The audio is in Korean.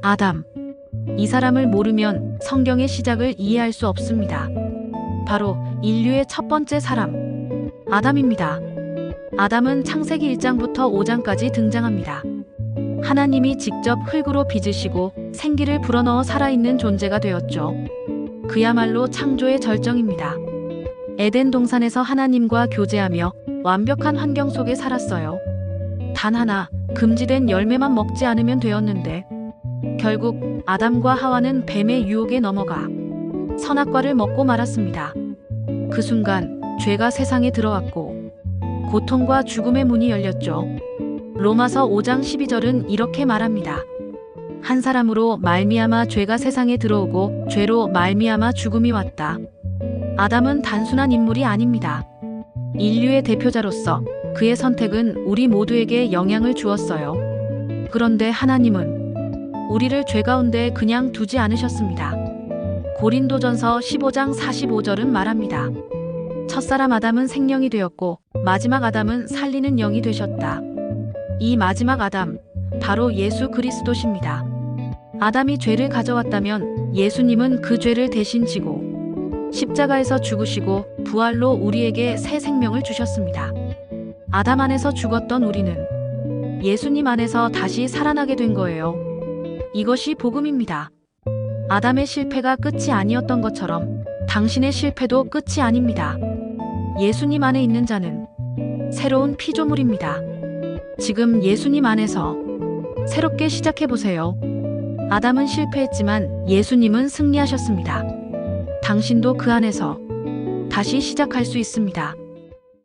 아담. 이 사람을 모르면 성경의 시작을 이해할 수 없습니다. 바로 인류의 첫 번째 사람. 아담입니다. 아담은 창세기 1장부터 5장까지 등장합니다. 하나님이 직접 흙으로 빚으시고 생기를 불어넣어 살아있는 존재가 되었죠. 그야말로 창조의 절정입니다. 에덴 동산에서 하나님과 교제하며 완벽한 환경 속에 살았어요. 단 하나, 금지된 열매만 먹지 않으면 되었는데, 결국 아담과 하와는 뱀의 유혹에 넘어가 선악과를 먹고 말았습니다. 그 순간 죄가 세상에 들어왔고, 고통과 죽음의 문이 열렸죠. 로마서 5장 12절은 이렇게 말합니다. 한 사람으로 말미암아 죄가 세상에 들어오고 죄로 말미암아 죽음이 왔다. 아담은 단순한 인물이 아닙니다. 인류의 대표자로서 그의 선택은 우리 모두에게 영향을 주었어요. 그런데 하나님은 우리를 죄 가운데 그냥 두지 않으셨습니다. 고린도전서 15장 45절은 말합니다. 첫사람 아담은 생명이 되었고 마지막 아담은 살리는 영이 되셨다. 이 마지막 아담, 바로 예수 그리스도십니다. 아담이 죄를 가져왔다면 예수님은 그 죄를 대신 지고 십자가에서 죽으시고 부활로 우리에게 새 생명을 주셨습니다. 아담 안에서 죽었던 우리는 예수님 안에서 다시 살아나게 된 거예요. 이것이 복음입니다. 아담의 실패가 끝이 아니었던 것처럼 당신의 실패도 끝이 아닙니다. 예수님 안에 있는 자는 새로운 피조물입니다. 지금 예수님 안에서 새롭게 시작해 보세요. 아담은 실패했지만 예수님은 승리하셨습니다. 당신도 그 안에서 다시 시작할 수 있습니다.